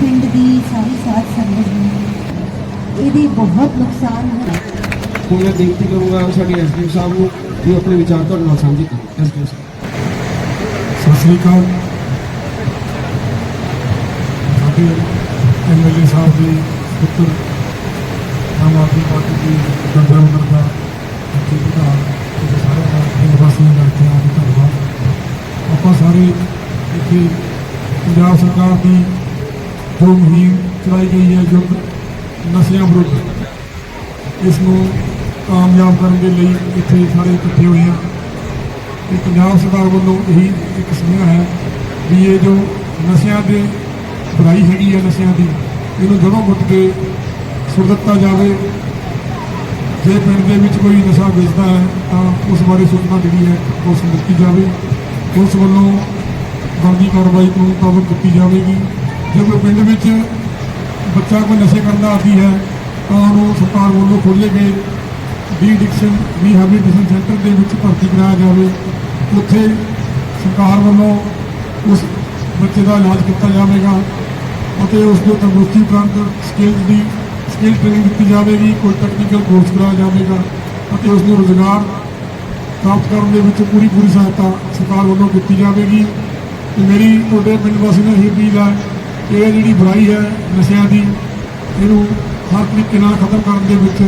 ਸਾਰੀ ਸਾਥ ਸੰਗਤ ਨੂੰ। ਇਹਦੀ ਬਹੁਤ ਨੁਕਸਾਨ ਹੈ। ਹੁਣ ਮੈਂ ਬੇਨਤੀ ਕਰੂੰਗਾ ਸਾਡੇ ਐਸਡੀਓ ਸਾਹਿਬ ਨੂੰ ਕਿ ਉਹ ਆਪਣੇ ਵਿਚਾਰ ਤੁਹਾਡੇ ਨਾਲ ਸਾਂਝੇ ਕਰਨ। ਐਸਡੀਓ ਸਾਹਿਬ। ਸਤਿ ਸ੍ਰੀ ਅਕਾਲ। ਸਾਡੇ ਐਮਐਲਏ ਸਾਹਿਬ ਦੇ ਪੁੱਤਰ ਆਮ ਆਦਮੀ ਪਾਰਟੀ ਦੀ ਦੰਦਰ ਮੰਦਰ ਦਾ ਅੱਛੀ ਪ੍ਰਧਾਨ ਤੇ ਸਾਰੇ ਪਿੰਡ ਵਾਸੀਆਂ ਦਾ ਦਾ ਧੰਨਵਾਦ। ਆਪਾਂ ਸਾਰੇ ਇੱਥੇ ਪੰਜਾਬ ਸਰਕਾਰ ਦੀ ਜੋ ਮੁਹਿੰਮ ਚਲਾਈ ਗਈ ਹੈ ਯੁੱਧ ਨਸ਼ਿਆਂ ਵਿਰੁੱਧ। ਇਸ ਨੂੰ ਕਾਮਯਾਬ ਕਰਨ ਦੇ ਲਈ ਇੱਥੇ ਸਾਰੇ ਇਕੱਠੇ ਹੋਏ ਆ ਕਿ ਪੰਜਾਬ ਸਰਕਾਰ ਵੱਲੋਂ ਇਹੀ ਇੱਕ ਸੁਨੇਹਾ ਹੈ ਵੀ ਇਹ ਜੋ ਨਸ਼ਿਆਂ ਦੇ ਬੁਰਾਈ ਹੈਗੀ ਹੈ, ਨਸ਼ਿਆਂ ਦੀ, ਇਹਨੂੰ ਜੜੋਂ ਪੁੱਟ ਕੇ ਸੁੱਟ ਦਿੱਤਾ ਜਾਵੇ। ਜੇ ਪਿੰਡ ਦੇ ਵਿੱਚ ਕੋਈ ਨਸ਼ਾ ਵੇਚਦਾ ਹੈ, ਤਾਂ ਉਸ ਬਾਰੇ ਸੂਚਨਾ ਜਿਹੜੀ ਹੈ ਉਹ ਦਿੱਤੀ ਜਾਵੇ। ਉਸ ਵੱਲੋਂ ਬਣਦੀ ਕਾਰਵਾਈ ਕਾਨੂੰਨ ਮੁਤਾਬਕ ਕੀਤੀ ਜਾਵੇਗੀ। ਜੇ ਕੋਈ ਪਿੰਡ ਵਿੱਚ ਬੱਚਾ ਕੋਈ ਨਸ਼ੇ ਕਰਨ ਦਾ ਆਦੀ ਹੈ, ਤਾਂ ਉਹਨੂੰ ਸਰਕਾਰ ਵੱਲੋਂ ਖੋਲ੍ਹੇ ਗਏ। ਡੀ ਐਡਿਕਸ਼ਨ ਰੀਹੈਬਿਲਿਟੇਸ਼ਨ ਸੈਂਟਰ ਦੇ ਵਿੱਚ ਭਰਤੀ ਕਰਾਇਆ ਜਾਵੇ। ਉੱਥੇ ਸਰਕਾਰ ਵੱਲੋਂ ਉਸ ਬੱਚੇ ਦਾ ਇਲਾਜ ਕੀਤਾ ਜਾਵੇਗਾ ਅਤੇ ਉਸ ਦੇ ਤੰਦਰੁਸਤੀ ਉਪਰੰਤ ਸਕਿੱਲ ਦੀ ਸਕਿੱਲ ਟ੍ਰੇਨਿੰਗ ਦਿੱਤੀ ਜਾਵੇਗੀ, ਕੋਈ ਟੈਕਨੀਕਲ ਕੋਰਸ ਕਰਾਇਆ ਜਾਵੇਗਾ ਅਤੇ ਉਸ ਨੂੰ ਰੋਜ਼ਗਾਰ ਪ੍ਰਾਪਤ ਕਰਨ ਦੇ ਵਿੱਚ ਪੂਰੀ ਪੂਰੀ ਸਹਾਇਤਾ ਸਰਕਾਰ ਵੱਲੋਂ ਕੀਤੀ ਜਾਵੇਗੀ। ਤੇ ਮੇਰੀ, ਤੁਹਾਡੇ ਪਿੰਡ ਵਾਸੀ ਨੂੰ ਹੀ ਅਪੀਲ ਹੈ ਕਿ ਇਹ ਜਿਹੜੀ ਬੁਰਾਈ ਹੈ ਨਸ਼ਿਆਂ ਦੀ ਇਹਨੂੰ ਹਰ ਤਰੀਕੇ ਨਾਲ ਖਤਮ ਕਰਨ ਦੇ ਵਿੱਚ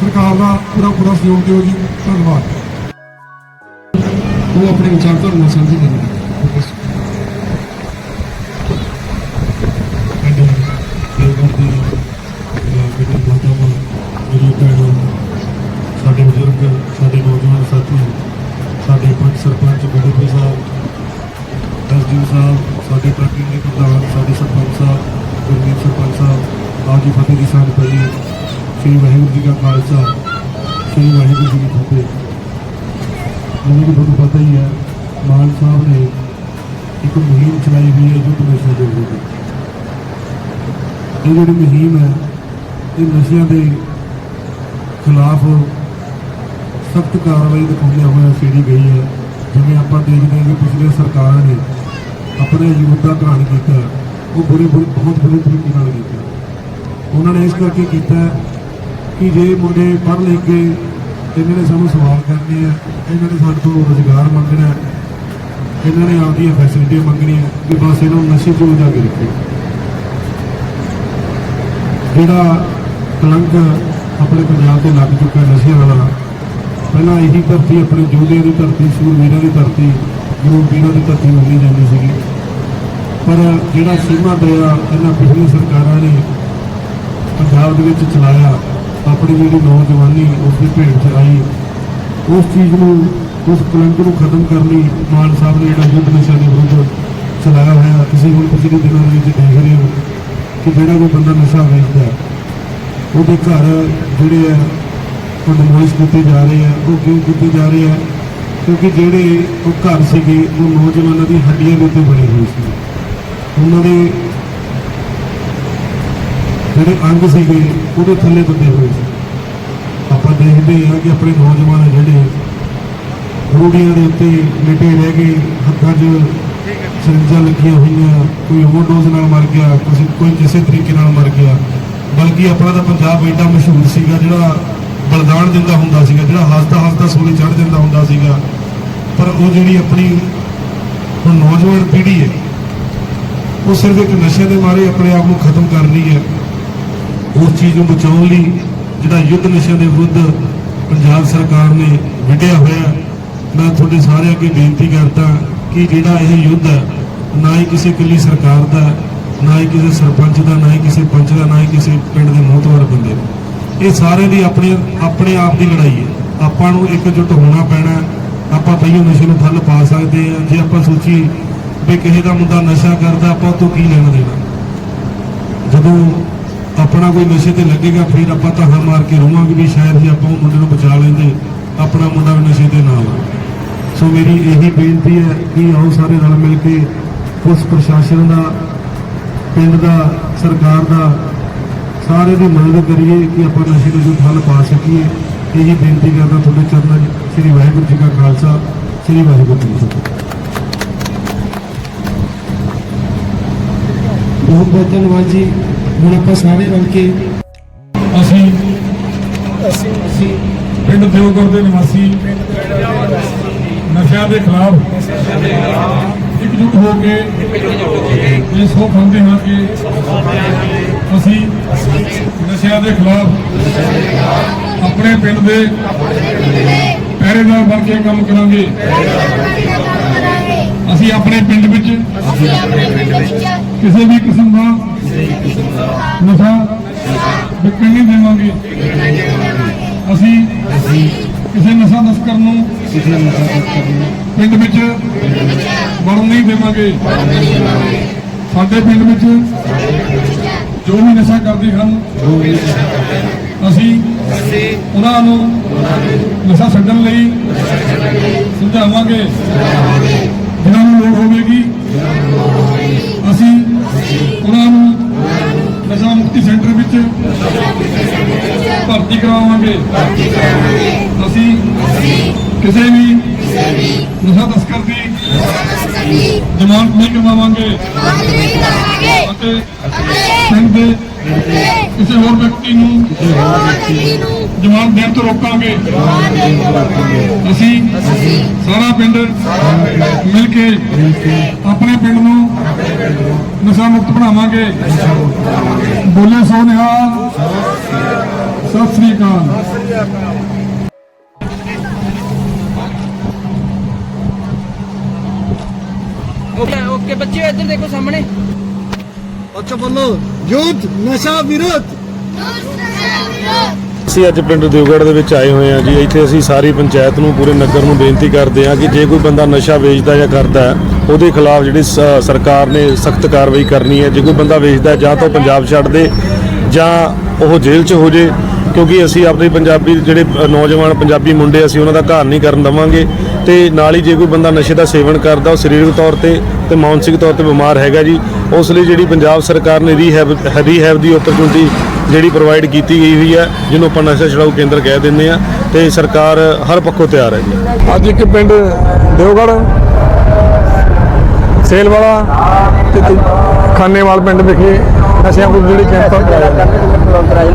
ਸਰਕਾਰ ਦਾ ਪੂਰਾ ਪੂਰਾ ਸਹਿਯੋਗ ਦਿਓ ਜੀ। ਧੰਨਵਾਦ। ਉਹ ਆਪਣੇ ਵਿਚਾਰ ਤੁਹਾਡੇ ਨਾਲ ਸਾਂਝੇ ਕਰਨਗੇ ਸਾਡੇ ਬਜ਼ੁਰਗ ਸਾਡੇ ਨੌਜਵਾਨ ਸਾਥੀ ਸਾਡੇ ਪੰਚ ਸਰਪੰਚ ਬੀਡੀਪੀ ਸਾਹਿਬ ਸਾਹਿਬ, ਸਾਡੇ ਟਰੱਕਿੰਗ ਦੇ ਪ੍ਰਧਾਨ, ਸਾਡੇ ਸਰਪੰਚ ਸਾਹਿਬ, ਗੁਰਮੀਤ ਸਰਪੰਚ ਸਾਹਿਬ ਆਪ ਜੀ ਫਤਿਹ ਜੀ ਸਾਹਿਬ ਪਈ ਸ੍ਰੀ ਵਾਹਿਗੁਰੂ ਜੀ ਕਾ ਖਾਲਸਾ, ਸ੍ਰੀ ਵਾਹਿਗੁਰੂ ਜੀ ਦੀ ਫਤਿਹ। ਜਿਵੇਂ ਕਿ ਤੁਹਾਨੂੰ ਪਤਾ ਹੀ ਹੈ, ਮਾਨ ਸਾਹਿਬ ਨੇ ਇੱਕ ਮੁਹਿੰਮ ਚਲਾਈ ਹੋਈ ਹੈ ਯੁੱਧ ਨਸ਼ਾ ਦੇ ਵਿਰੁੱਧ ਇਹ ਜਿਹੜੀ ਮੁਹਿੰਮ ਹੈ, ਇਹ ਨਸ਼ਿਆਂ ਦੇ ਖਿਲਾਫ ਸਖਤ ਕਾਰਵਾਈ ਦਿਖਾਉਂਦਿਆਂ ਹੋਇਆ ਛੇੜੀ ਗਈ ਹੈ। ਜਿਵੇਂ ਆਪਾਂ ਦੇਖਦੇ ਹਾਂ ਕਿ ਪਿਛਲੇ ਸਰਕਾਰਾਂ ਨੇ ਆਪਣੇ ਯੂਥ ਦਾ ਕੀਤਾ ਉਹ ਬੁਰੇ ਬੁਰੇ, ਬਹੁਤ ਬੁਰੇ ਤਰੀਕੇ ਨਾਲ ਕੀਤਾ ਉਹਨਾਂ ਨੇ ਇਸ ਕਰਕੇ ਕੀਤਾ ਕਿ ਜੇ ਮੁੰਡੇ ਪੜ੍ਹ ਲਿਖ ਕੇ ਇਹਨਾਂ ਨੇ ਸਾਨੂੰ ਸਵਾਲ ਕਰਨੇ ਆ, ਇਹਨਾਂ ਨੇ ਸਾਡੇ ਤੋਂ ਰੋਜ਼ਗਾਰ ਮੰਗਣਾ ਇਹਨਾਂ ਨੇ ਆਪਦੀਆਂ ਫੈਸਿਲਿਟੀਆਂ ਮੰਗਣੀਆਂ ਕਿ ਬਸ ਇਹਨਾਂ ਨੂੰ ਨਸ਼ੇ ਤੋਂ ਜਾ ਕੇ ਰੱਖੋ। ਜਿਹੜਾ ਕਲੰਕ ਆਪਣੇ ਪੰਜਾਬ ਤੇ ਲੱਗ ਚੁੱਕਾ ਨਸ਼ਿਆਂ ਵਾਲਾ, ਪਹਿਲਾਂ ਇਹੀ ਧਰਤੀ, ਆਪਣੇ ਯੋਧਿਆਂ ਦੀ ਧਰਤੀ, ਸੂਰਵੀਰਾਂ ਦੀ ਧਰਤੀ ਗੁਰੂ ਪੀਰਾਂ ਦੀ ਧਰਤੀ ਮੰਨੀ ਜਾਂਦੀ ਸੀਗੀ। ਪਰ ਜਿਹੜਾ ਸੀਮਾ ਦਰਿਆ ਇਹਨਾਂ ਪਿਛਲੀ ਸਰਕਾਰਾਂ ਨੇ ਪੰਜਾਬ ਦੇ ਵਿੱਚ ਚਲਾਇਆ, ਆਪਣੀ ਜਿਹੜੀ ਨੌਜਵਾਨੀ, ਉਸ ਦੀ ਭੇਟ 'ਚ ਆਈ। ਉਸ ਚੀਜ਼ ਨੂੰ, ਉਸ ਕਲੰਕ ਨੂੰ ਖਤਮ ਕਰਨ ਲਈ ਮਾਨ ਸਾਹਿਬ ਨੇ ਜਿਹੜਾ ਯੁੱਧ ਨਸ਼ਾ ਦੇ ਵਿਰੁੱਧ ਚਲਾਇਆ ਹੋਇਆ, ਤੁਸੀਂ ਹੁਣ ਪਿਛਲੇ ਦਿਨਾਂ ਦੇ ਵਿੱਚ ਦੇਖ ਰਹੇ ਹੋ ਕਿ ਜਿਹੜਾ ਕੋਈ ਬੰਦਾ ਨਸ਼ਾ ਵੇਚਦਾ ਉਹਦੇ ਘਰ ਜਿਹੜੇ ਆ, ਉਹ ਡਿਮੋਲਿਸ਼ ਕੀਤੇ ਜਾ ਰਹੇ ਆ, ਉਹ ਕਿਉਂ ਕੀਤੇ ਜਾ ਰਹੇ ਆ? ਕਿਉਂਕਿ ਜਿਹੜੇ ਉਹ ਘਰ ਸੀਗੇ, ਉਹ ਨੌਜਵਾਨਾਂ ਦੀ ਹੱਡੀਆਂ ਦੇ ਉੱਤੇ ਬਣੇ ਹੋਏ ਸੀ। ਉਹਨਾਂ ਦੇ ਜਿਹੜੇ ਅੰਗ ਸੀਗੇ, ਉਹਦੇ ਥੱਲੇ ਬੰਦੇ ਹੋਏ ਸੀ। ਆਪਾਂ ਦੇਖਦੇ ਹਾਂ ਕਿ ਆਪਣੇ ਨੌਜਵਾਨ ਆ ਜਿਹੜੇ ਰੂੜੀਆਂ ਦੇ ਉੱਤੇ ਲੇਟੇ ਰਹਿ ਗਏ ਹੱਥਾਂ 'ਚ ਸਿੰਜਾਂ ਲੱਗੀਆਂ ਹੋਈਆਂ, ਕੋਈ ਓਵਰਡੋਜ਼ ਨਾਲ ਮਰ ਗਿਆ, ਕਿਸੇ, ਕੋਈ ਕਿਸੇ ਤਰੀਕੇ ਨਾਲ ਮਰ ਗਿਆ। ਬਲਕਿ ਆਪਣਾ ਤਾਂ ਪੰਜਾਬ ਐਡਾ ਮਸ਼ਹੂਰ ਸੀਗਾ, ਜਿਹੜਾ ਬਲਿਦਾਨ ਦਿੰਦਾ ਹੁੰਦਾ ਸੀਗਾ, ਜਿਹੜਾ ਹੱਸਦਾ ਹੱਸਦਾ ਸੂਲੇ ਚੜ ਜਾਂਦਾ ਹੁੰਦਾ ਸੀਗਾ। ਪਰ ਉਹ ਜਿਹੜੀ ਆਪਣੀ ਹੁਣ ਨੌਜਵਾਨ ਪੀੜ੍ਹੀ ਹੈ, ਉਹ ਸਿਰਫ ਇੱਕ ਨਸ਼ੇ ਦੇ ਮਾਰੇ ਆਪਣੇ ਆਪ ਨੂੰ ਖਤਮ ਕਰ ਰਹੀ ਹੈ। ਉਸ ਚੀਜ਼ ਨੂੰ ਬਚਾਉਣ ਲਈ ਜਿਹੜਾ ਯੁੱਧ ਨਸ਼ਿਆਂ ਦੇ ਵਿਰੁੱਧ ਪੰਜਾਬ ਸਰਕਾਰ ਨੇ ਵਿੱਢਿਆ ਹੋਇਆ ਮੈਂ ਤੁਹਾਡੇ ਸਾਰਿਆਂ ਅੱਗੇ ਬੇਨਤੀ ਕਰਦਾ ਕਿ ਜਿਹੜਾ ਇਹ ਯੁੱਧ ਹੈ, ਨਾ ਹੀ ਕਿਸੇ ਇਕੱਲੀ ਸਰਕਾਰ ਦਾ, ਨਾ ਹੀ ਕਿਸੇ ਸਰਪੰਚ ਦਾ, ਨਾ ਹੀ ਕਿਸੇ ਪੰਚ ਦਾ, ਨਾ ਹੀ ਕਿਸੇ ਪਿੰਡ ਦੇ ਮੋਹਤਵਾਰ ਬੰਦੇ ਦਾ। ਇਹ ਸਾਰੇ ਦੀ ਆਪਣੇ ਆਪਣੇ ਆਪ ਦੀ ਲੜਾਈ ਹੈ। ਆਪਾਂ ਨੂੰ ਇਕਜੁੱਟ ਹੋਣਾ ਪੈਣਾ ਆਪਾਂ ਪਈਓ ਨਸ਼ੇ ਨੂੰ ਠੱਲ ਪਾ ਸਕਦੇ ਹਾਂ। ਜੇ ਆਪਾਂ ਸੋਚੀਏ ਵੀ ਕਿਸੇ ਦਾ ਮੁੰਡਾ ਨਸ਼ਾ ਕਰਦਾ, ਆਪਾਂ ਉਹ ਤੋਂ ਕੀ ਲੈਣਾ ਦੇਣਾ? ਜਦੋਂ ਆਪਣਾ ਕੋਈ ਨਸ਼ੇ ਤੇ ਲੱਗੇਗਾ, ਫਿਰ ਆਪਾਂ ਤਾਂ ਹਾਂ ਮਾਰ ਕੇ ਰੋਵਾਂਗੇ ਵੀ ਸ਼ਾਇਦ ਜੇ ਆਪਾਂ ਉਹ ਮੁੰਡੇ ਨੂੰ ਬਚਾ ਲੈਂਦੇ, ਆਪਣਾ ਮੁੰਡਾ ਵੀ ਨਸ਼ੇ ਤੇ ਨਾ ਹੋਵੇ ਸੋ ਮੇਰੀ ਇਹੀ ਬੇਨਤੀ ਹੈ ਕਿ ਆਓ ਸਾਰੇ ਰਲ ਮਿਲ ਕੇ ਪੁਲਿਸ ਪ੍ਰਸ਼ਾਸਨ ਦਾ, ਪਿੰਡ ਦਾ, ਸਰਕਾਰ ਦਾ ਸਾਰੇ ਦੀ ਮਦਦ ਕਰੀਏ ਕਿ ਆਪਾਂ ਨਸ਼ੇ ਨੂੰ ਜੋ ਠੱਲ ਪਾ ਸਕੀਏ। ਇਹੀ ਬੇਨਤੀ ਕਰਦਾ ਤੁਹਾਡੇ ਚਰਨਾਂ 'ਚ। ਸ੍ਰੀ ਵਾਹਿਗੁਰੂ ਜੀ ਕਾ ਖਾਲਸਾ ਸ੍ਰੀ ਵਾਹਿਗੁਰੂ ਜੀ ਕੀ ਫਤਿਹ। ਬਹੁਤ ਬਹੁਤ ਧੰਨਵਾਦ ਜੀ। ਹੁਣ ਆਪਾਂ ਸਾਰੇ ਰਲ ਕੇ ਅਸੀਂ ਅਸੀਂ ਪਿੰਡ ਦਿਓਗੜ ਦੇ ਨਿਵਾਸੀ ਨਸ਼ਿਆਂ ਦੇ ਖਿਲਾਫ ਇਕਜੁੱਟ ਹੋ ਕੇ ਇਹ ਸੋ ਮੰਨਦੇ ਹਾਂ ਕਿ ਅਸੀਂ ਨਸ਼ਿਆਂ ਦੇ ਖਿਲਾਫ ਆਪਣੇ ਪਿੰਡ ਦੇ ਪਹਿਰੇਦਾਰ ਬਣ ਕੇ ਕੰਮ ਕਰਾਂਗੇ। ਅਸੀਂ ਆਪਣੇ ਪਿੰਡ ਵਿੱਚ ਕਿਸੇ ਵੀ ਕਿਸਮ ਦਾ ਨਸ਼ਾ ਵਿਕਣ ਨਹੀਂ ਦੇਵਾਂਗੇ। ਅਸੀਂ ਕਿਸੇ ਨਸ਼ਾ ਤਸਕਰ ਨੂੰ ਪਿੰਡ ਵਿੱਚ ਵੜਨ ਨਹੀਂ ਦੇਵਾਂਗੇ। ਸਾਡੇ ਪਿੰਡ ਵਿੱਚ ਜੋ ਵੀ ਨਸ਼ਾ ਕਰਦੇ ਹਨ ਅਸੀਂ ਉਹਨਾਂ ਨੂੰ ਨਸ਼ਾ ਛੱਡਣ ਲਈ ਸਮਝਾਵਾਂਗੇ। ਜਿਨ੍ਹਾਂ ਨੂੰ ਲੋੜ ਹੋਵੇਗੀ ਅਸੀਂ ਉਹਨਾਂ ਨੂੰ ਨਸ਼ਾ ਮੁਕਤੀ ਸੈਂਟਰ ਵਿੱਚ ਭਰਤੀ ਕਰਾਵਾਂਗੇ। ਅਸੀਂ ਕਿਸੇ ਵੀ ਨਸ਼ਾ ਤਸਕਰ ਦੀ ਜ਼ਮਾਨਤ ਨਹੀਂ ਕਰਵਾਵਾਂਗੇ। ਅਤੇ ਪਿੰਡ ਦੇ ਕਿਸੇ ਹੋਰ ਵਿਅਕਤੀ ਨੂੰ ਜ਼ਮਾਨਤ ਦੇਣ ਤੋਂ ਰੋਕਾਂਗੇ। ਅਸੀਂ ਸਾਰਾ ਪਿੰਡ ਮਿਲ ਕੇ ਆਪਣੇ ਪਿੰਡ ਨੂੰ ਨਸ਼ਾ ਮੁਕਤ ਬਣਾਵਾਂਗੇ। ਬੋਲੇ ਸੋ ਨਿਹਾਲ। ਸਤਿ ਸ੍ਰੀ ਅਕਾਲ। ਓਕੇ ਓਕੇ ਬੱਚੇ ਇੱਧਰ ਦੇਖੋ ਸਾਹਮਣੇ। ਅੱਛਾ ਬੋਲੋ ਯੂਥ ਨਸ਼ਾ ਵਿਰੋਧ। ਅਸੀਂ ਅੱਜ ਪਿੰਡ ਦਿਉਗੜ ਦੇ ਵਿੱਚ ਆਏ ਹੋਏ ਹਾਂ ਜੀ। ਇੱਥੇ ਅਸੀਂ ਸਾਰੀ ਪੰਚਾਇਤ ਨੂੰ, ਪੂਰੇ ਨਗਰ ਨੂੰ ਬੇਨਤੀ ਕਰਦੇ ਹਾਂ ਕਿ ਜੇ ਕੋਈ ਬੰਦਾ ਨਸ਼ਾ ਵੇਚਦਾ ਜਾਂ ਕਰਦਾ ਉਹਦੇ ਖਿਲਾਫ ਜਿਹੜੀ ਸਰਕਾਰ ਨੇ ਸਖਤ ਕਾਰਵਾਈ ਕਰਨੀ ਹੈ। ਜੇ ਕੋਈ ਬੰਦਾ ਵੇਚਦਾ ਜਾਂ ਤਾਂ ਉਹ ਪੰਜਾਬ ਛੱਡ ਦੇ, ਜਾਂ ਉਹ ਜੇਲ੍ਹ 'ਚ ਹੋ ਜੇ ਕਿਉਂਕਿ ਅਸੀਂ ਆਪਣੇ ਪੰਜਾਬੀ ਜਿਹੜੇ ਨੌਜਵਾਨ ਪੰਜਾਬੀ ਮੁੰਡੇ ਅਸੀਂ ਉਹਨਾਂ ਦਾ ਘਰ ਨਹੀਂ ਕਰਨ ਦਵਾਂਗੇ ਤੇ ਨਾਲ ਹੀ ਜੇ ਕੋਈ ਬੰਦਾ ਨਸ਼ੇ ਦਾ ਸੇਵਨ ਕਰਦਾ, ਉਹ ਸਰੀਰਕ ਤੌਰ ਤੇ ਤੇ ਮਾਨਸਿਕ ਤੌਰ ਤੇ ਬਿਮਾਰ ਹੈਗਾ ਜੀ, ਉਸ ਲਈ ਜਿਹੜੀ ਪੰਜਾਬ ਸਰਕਾਰ ਨੇ ਰੀਹੈਬ ਰੀਹੈਬ ਦੀ ਓਪਰਚੁਨਿਟੀ ਜਿਹੜੀ ਪ੍ਰੋਵਾਈਡ ਕੀਤੀ ਗਈ ਹੋਈ ਹੈ, ਜਿਹਨੂੰ ਆਪਾਂ ਨਸ਼ਾ ਛਡਾਊ ਕੇਂਦਰ ਕਹਿ ਦਿੰਦੇ ਆ ਤੇ ਸਰਕਾਰ ਹਰ ਪੱਖੋਂ ਤਿਆਰ ਹੈ ਜੀ। ਅੱਜ ਇੱਕ ਪਿੰਡ ਦਿਓਗੜ, ਸੇਲਵਾਲਾ ਤੇ ਖਾਨੇਵਾਲ ਪਿੰਡ ਵਿਖੇ ਨਸ਼ਿਆਂ ਵਿਰੁੱਧ ਜਿਹੜੀ ਕੈਂਪ ਕਰਾਇਆ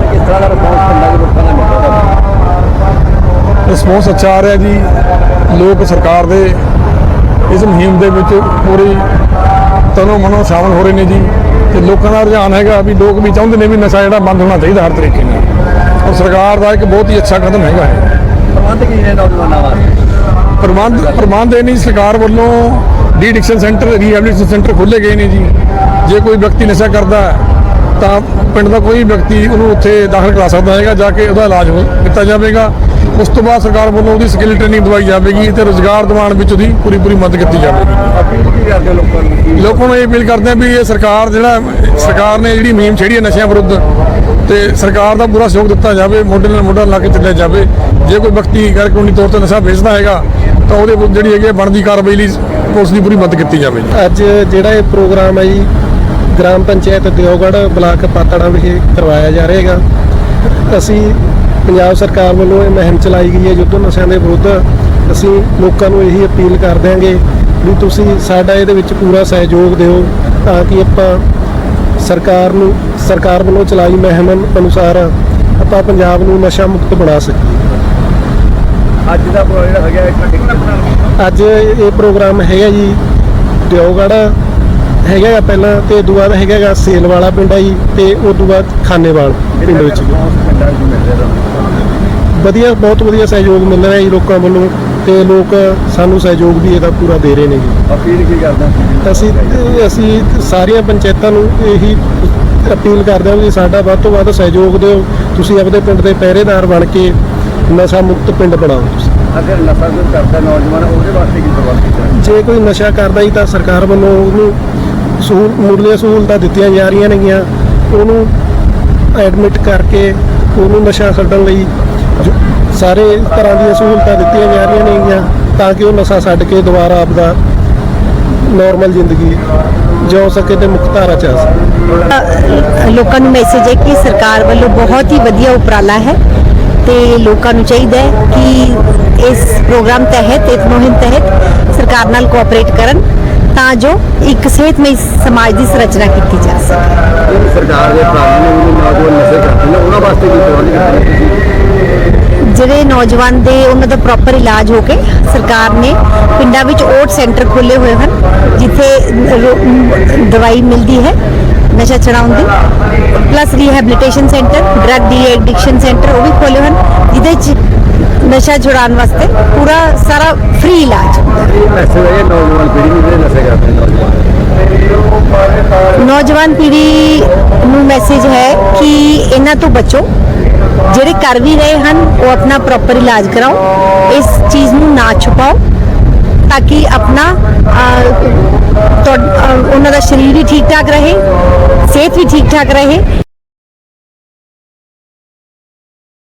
ਰਿਸਪੌਂਸ ਅੱਛਾ ਆ ਰਿਹਾ ਜੀ। ਲੋਕ ਸਰਕਾਰ ਦੇ ਇਸ ਮੁਹਿੰਮ ਦੇ ਵਿੱਚ ਪੂਰੀ ਤਨੋਂ ਮਨੋਂ ਸ਼ਾਮਲ ਹੋ ਰਹੇ ਨੇ ਜੀ। ਤੇ ਲੋਕਾਂ ਦਾ ਰੁਝਾਨ ਹੈਗਾ ਵੀ ਲੋਕ ਵੀ ਚਾਹੁੰਦੇ ਨੇ ਵੀ ਨਸ਼ਾ ਜਿਹੜਾ ਬੰਦ ਹੋਣਾ ਚਾਹੀਦਾ ਹਰ ਤਰੀਕੇ ਨਾਲ। ਔਰ ਸਰਕਾਰ ਦਾ ਇੱਕ ਬਹੁਤ ਹੀ ਅੱਛਾ ਕਦਮ ਹੈਗਾ ਹੈ। ਪ੍ਰਬੰਧ ਪ੍ਰਬੰਧ ਇਹ ਨਹੀਂ ਸਰਕਾਰ ਵੱਲੋਂ de addiction centre rehabilitation centre ਖੋਲ੍ਹੇ ਗਏ ਨੇ ਜੀ। ਜੇ ਕੋਈ ਵਿਅਕਤੀ ਨਸ਼ਾ ਕਰਦਾ ਹੈ, ਤਾਂ ਪਿੰਡ ਦਾ ਕੋਈ ਵਿਅਕਤੀ ਉਹਨੂੰ ਉੱਥੇ ਦਾਖਲ ਕਰਾ ਸਕਦਾ ਹੈਗਾ ਜਾ ਕੇ ਉਹਦਾ ਇਲਾਜ ਹੋ- ਕੀਤਾ ਜਾਵੇਗਾ। ਉਸ ਤੋਂ ਬਾਅਦ ਸਰਕਾਰ ਵੱਲੋਂ ਉਹਦੀ ਸਕਿੱਲ ਟ੍ਰੇਨਿੰਗ ਦਵਾਈ ਜਾਵੇਗੀ ਤੇ ਰੋਜ਼ਗਾਰ ਦਿਵਾਉਣ ਵਿੱਚ ਉਹਦੀ ਪੂਰੀ ਪੂਰੀ ਮਦਦ ਕੀਤੀ ਜਾਵੇਗੀ। ਲੋਕਾਂ ਨੂੰ ਇਹ ਅਪੀਲ ਕਰਦੇ ਆ ਵੀ ਇਹ ਸਰਕਾਰ ਜਿਹੜਾ ਸਰਕਾਰ ਨੇ ਜਿਹੜੀ ਮੁਹਿੰਮ ਛੇੜੀ ਹੈ ਨਸ਼ਿਆਂ ਵਿਰੁੱਧ ਤੇ ਸਰਕਾਰ ਦਾ ਪੂਰਾ ਸਹਿਯੋਗ ਦਿੱਤਾ ਜਾਵੇ ਮੋਢੇ ਨਾਲ ਮੋਢਾ ਲਾ ਕੇ ਚੱਲਿਆ ਜਾਵੇ। ਜੇ ਕੋਈ ਵਿਅਕਤੀ ਗੈਰ ਕਾਨੂੰਨੀ ਤੌਰ ਤੇ ਨਸ਼ਾ ਵੇਚਦਾ ਹੈਗਾ ਤਾਂ ਉਹਦੇ ਵਿਰੁੱਧ ਜਿਹੜੀ ਹੈਗੀ ਹੈ ਬਣਦੀ ਕਾਰਵਾਈ ਲਈ ਪੁਲਿਸ ਦੀ ਪੂਰੀ ਮਦਦ ਕੀਤੀ ਜਾਵੇ ਅੱਜ ਜਿਹੜਾ ਇਹ ਪ੍ਰੋਗਰਾਮ ਹੈ ਜੀ ਗ੍ਰਾਮ ਪੰਚਾਇਤ ਦਿਓਗੜ ਬਲਾਕ ਪਾਤੜਾ ਵਿਖੇ ਕਰਵਾਇਆ ਜਾ ਰਿਹਾ ਹੈਗਾ ਅਸੀਂ ਪੰਜਾਬ ਸਰਕਾਰ ਵੱਲੋਂ ਇਹ ਮੁਹਿੰਮ ਚਲਾਈ ਗਈ ਹੈ ਯੁੱਧ ਨਸ਼ਿਆਂ ਦੇ ਵਿਰੁੱਧ। ਅਸੀਂ ਲੋਕਾਂ ਨੂੰ ਇਹੀ ਅਪੀਲ ਕਰ ਦਿਆਂਗੇ ਵੀ ਤੁਸੀਂ ਸਾਡਾ ਇਹਦੇ ਵਿੱਚ ਪੂਰਾ ਸਹਿਯੋਗ ਦਿਓ ਤਾਂ ਕਿ ਆਪਾਂ ਸਰਕਾਰ ਨੂੰ ਸਰਕਾਰ ਵੱਲੋਂ ਚਲਾਈ ਮੁਹਿੰਮ ਅਨੁਸਾਰ ਆਪਾਂ ਪੰਜਾਬ ਨੂੰ ਨਸ਼ਾ ਮੁਕਤ ਬਣਾ ਸਕੀਏ। ਅੱਜ ਇਹ ਪ੍ਰੋਗਰਾਮ ਹੈਗਾ ਜੀ ਦਿਓਗੜ ਹੈਗਾ ਪਹਿਲਾਂ ਤੇ ਉਦੋਂ ਬਾਅਦ ਹੈਗਾ ਸੇਲ ਵਾਲਾ ਪਿੰਡ ਆ ਜੀ ਤੇ ਉਦੋਂ ਬਾਅਦ ਖਾਨੇਵਾਲ ਪਿੰਡ ਵਿੱਚ। ਵਧੀਆ ਬਹੁਤ ਵਧੀਆ ਸਹਿਯੋਗ ਮਿਲ ਰਿਹਾ ਜੀ ਲੋਕਾਂ ਵੱਲੋਂ ਤੇ ਲੋਕ ਸਾਨੂੰ ਸਹਿਯੋਗ ਵੀ ਇਹਦਾ ਪੂਰਾ ਦੇ ਰਹੇ ਨੇ ਜੀ। ਅਪੀਲ ਕੀ ਕਰਦਾ ਅਸੀਂ ਅਸੀਂ ਸਾਰੀਆਂ ਪੰਚਾਇਤਾਂ ਨੂੰ ਇਹੀ ਅਪੀਲ ਕਰਦੇ ਹਾਂ ਵੀ ਸਾਡਾ ਵੱਧ ਤੋਂ ਵੱਧ ਸਹਿਯੋਗ ਦਿਓ ਤੁਸੀਂ ਆਪਣੇ ਪਿੰਡ ਦੇ ਪਹਿਰੇਦਾਰ ਬਣ ਕੇ ਨਸ਼ਾ ਮੁਕਤ ਪਿੰਡ ਬਣਾਓ ਤੁਸੀਂ। ਅਗਰ ਨਸ਼ਾ ਕਰਦਾ ਨੌਜਵਾਨ ਉਹਦੇ ਵਾਸਤੇ ਕੀ ਪ੍ਰਬੰਧ ਕੀਤਾ? ਜੇ ਕੋਈ ਨਸ਼ਾ ਕਰਦਾ ਹੀ ਤਾਂ ਸਰਕਾਰ ਵੱਲੋਂ ਉਹਨੂੰ ਸਹੂਲ ਮੁੱਢਲੀਆਂ ਸਹੂਲਤਾਂ ਦਿੱਤੀਆਂ ਜਾ ਰਹੀਆਂ ਨੇਗੀਆਂ, ਉਹਨੂੰ ਐਡਮਿਟ ਕਰਕੇ ਉਹਨੂੰ ਨਸ਼ਾ ਛੱਡਣ ਲਈ ਸਾਰੇ ਤਰ੍ਹਾਂ ਦੀਆਂ ਸਹੂਲਤਾਂ ਦਿੱਤੀਆਂ ਜਾ ਰਹੀਆਂ ਨੇਗੀਆਂ ਤਾਂ ਕਿ ਉਹ ਨਸ਼ਾ ਛੱਡ ਕੇ ਦੁਬਾਰਾ ਆਪਦਾ ਨਾਰਮਲ ਜ਼ਿੰਦਗੀ ਜਿਉ ਸਕੇ ਤੇ ਮੁਕਤ ਧਾਰਾ ਚ ਆ ਸਕੇ ਲੋਕਾਂ ਨੂੰ ਮੈਸੇਜ ਹੈ ਕਿ ਸਰਕਾਰ ਵੱਲੋਂ ਬਹੁਤ ਹੀ ਵਧੀਆ ਉਪਰਾਲਾ ਹੈ ਤੇ ਲੋਕਾਂ ਨੂੰ ਚਾਹੀਦਾ ਹੈ ਕਿ ਇਸ ਪ੍ਰੋਗਰਾਮ ਤਹਿਤ, ਇਸ ਮੁਹਿੰਮ ਤਹਿਤ ਸਰਕਾਰ ਨਾਲ ਕੋਆਪਰੇਟ ਕਰਨ। ਤਾਂ ਜੋ ਇੱਕ ਸਿਹਤਮਈ ਸਮਾਜ ਦੀ ਸੰਰਚਨਾ ਕੀਤੀ ਜਾ ਸਕੇ। ਸਰਕਾਰ ਦੇ ਪ੍ਰਾਣ ਨੇ ਨੌਜਵਾਨ ਨਸ਼ੇ ਕਰਦੇ ਨੇ ਉਹਨਾਂ ਵਾਸਤੇ ਕੀ ਪ੍ਰਬੰਧ ਤੁਸੀਂ ਜਿਹੜੇ ਨੌਜਵਾਨ ਦੇ ਉਹਨਾਂ ਦਾ ਪ੍ਰੋਪਰ ਇਲਾਜ ਹੋ ਕੇ ਸਰਕਾਰ ਨੇ ਪਿੰਡਾਂ ਵਿੱਚ ਓਟ ਸੈਂਟਰ ਖੋਲੇ ਹੋਏ ਹਨ ਜਿੱਥੇ ਦਵਾਈ ਮਿਲਦੀ ਹੈ ਨਸ਼ਾ ਛਡਾਉਣ ਦੀ। Plus rehabilitation centre drug de addiction centre ਉਹ ਵੀ ਖੋਲੇ ਹਨ ਜਿਹਦੇ 'ਚ ਨਸ਼ਾ ਛੁਡਾਉਣ ਵਾਸਤੇ ਪੂਰਾ ਸਾਰਾ ਫ੍ਰੀ ਇਲਾਜ। ਹੁੰਦਾ ਹੈ। ਨੌਜਵਾਨ ਪੀੜ੍ਹੀ ਨੂੰ ਜਿਹੜੇ ਨਸ਼ੇ ਕਰਦੇ ਨੌਜਵਾਨ ਨੌਜਵਾਨ ਪੀੜ੍ਹੀ ਨੂੰ ਮੈਸੇਜ ਹੈ ਕਿ ਇਹਨਾਂ ਤੋਂ ਬਚੋ। ਜਿਹੜੇ ਕਰ ਵੀ ਰਹੇ ਹਨ ਉਹ ਆਪਣਾ ਪ੍ਰੋਪਰ ਇਲਾਜ ਕਰਾਓ। ਇਸ ਚੀਜ਼ ਨੂੰ ਨਾ ਛੁਪਾਓ ਤਾਂ ਕਿ ਆਪਣਾ ਅਹ, ਤੁਹਾ- ਅਹ, ਉਹਨਾਂ ਦਾ ਸਰੀਰ ਵੀ ਠੀਕ ਠਾਕ ਰਹੇ ਸਿਹਤ ਵੀ ਠੀਕ ਠਾਕ ਰਹੇ।